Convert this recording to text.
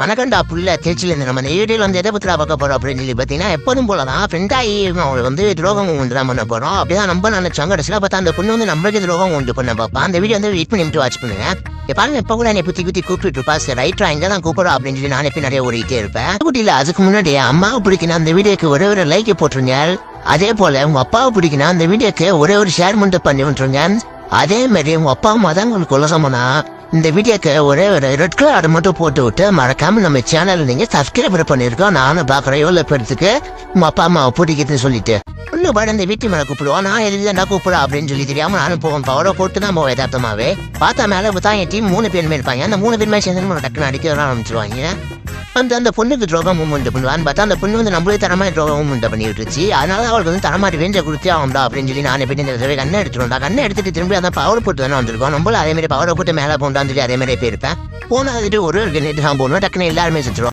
மனகண்டா புள்ள திருச்சியிலேருந்து நம்ம வீடியோல வந்து எதை பத்திரா பார்க்க போகிறோம் அப்படின்னு சொல்லி பார்த்தீங்கன்னா எப்போதும் போல தான் ஃப்ரெண்டாகி அவங்க வந்து துரோகம் உண்டு தான் பண்ண அப்படியே தான் நம்ம நினச்சாங்க கடைசியில் பார்த்தா அந்த பொண்ணு வந்து நம்மளுக்கு துரோகம் உண்டு பண்ண பார்ப்பா. அந்த வீடியோ வந்து வெயிட் பண்ணிட்டு வாட்ச் பண்ணுங்க. இப்ப பாருங்க கூட என்னை புத்தி குத்தி கூப்பிட்டு இருப்பா. சரி ரைட்டா இங்கே தான் கூப்பிடும் அப்படின்னு சொல்லி நான் எப்போ நிறைய ஓடிக்கிட்டே இருப்பேன். குட்டியில் அதுக்கு முன்னாடி அம்மாவை பிடிக்கணும் அந்த வீடியோக்கு ஒரே ஒரு லைக் போட்டுருங்க அதே போல் உங்கள் அப்பாவை பிடிக்கணும் அந்த வீடியோக்கு ஒரே ஒரு ஷேர் மட்டும் பண்ணி விட்டுருங்க. அதே மாதிரி உங்கள் அப்பா அம்மா தான் உங்களுக்கு உலகமானா இந்த வீடியோக்கு ஒரே ஒரு ரெட் கலர் மட்டும் போட்டு விட்டு மறக்காம நம்ம சேனல் நீங்க சப்ஸ்கிரைப் பண்ணிருக்கோம் நானும் பாக்குறேன். எவ்வளவு பேருக்கு உங்க அப்பா அம்மாவை பிடிக்குதுன்னு சொல்லிட்டு. ஒண்ணு பாடு இந்த வீட்டு மேல கூப்பிடுவோம் நான் எதுல கூப்பிடா அப்படின்னு சொல்லி தெரியாம நானும் போவோம் பவரை போட்டு தான் போவேன் யதார்த்தமாவே. பார்த்தா மேல பார்த்தா என் டீம் மூணு பேருமே இருப்பாங்க. அந்த மூணு பேருமே சேர்ந்து நம்ம டக்குன்னு அடிக்க ஆரம்பிச்சிருவாங்க. அந்த அந்த பொண்ணுக்கு துரோகம் உண்டு பண்ணுவான்னு பார்த்தா அந்த பொண்ணு வந்து நம்மளே தரமாதிரி துரோகம் உண்டு பண்ணிட்டுருச்சு அதனால அவளுக்கு வந்து தரமாட்டி வேண்டிய கொடுத்தே ஆகும்டா அப்படின்னு சொல்லி நான் எப்படி இந்த தடவை கண்ணை எடுத்துருந்தா கண்ணை எடுத்துட்டு திரும்பி அந்த பவர் போட்டு தானே வந்திருக்கோம். நம்மளும் அதே மாதிரி பவரை போட்டு மேலே போண்டான்னு சொல்லி அதே மாதிரி போயிருப்பேன். வந்துட்டு ஒரு நேற்று தான் போகணும் டக்குன்னு எல்லாருமே செத்துருவோம்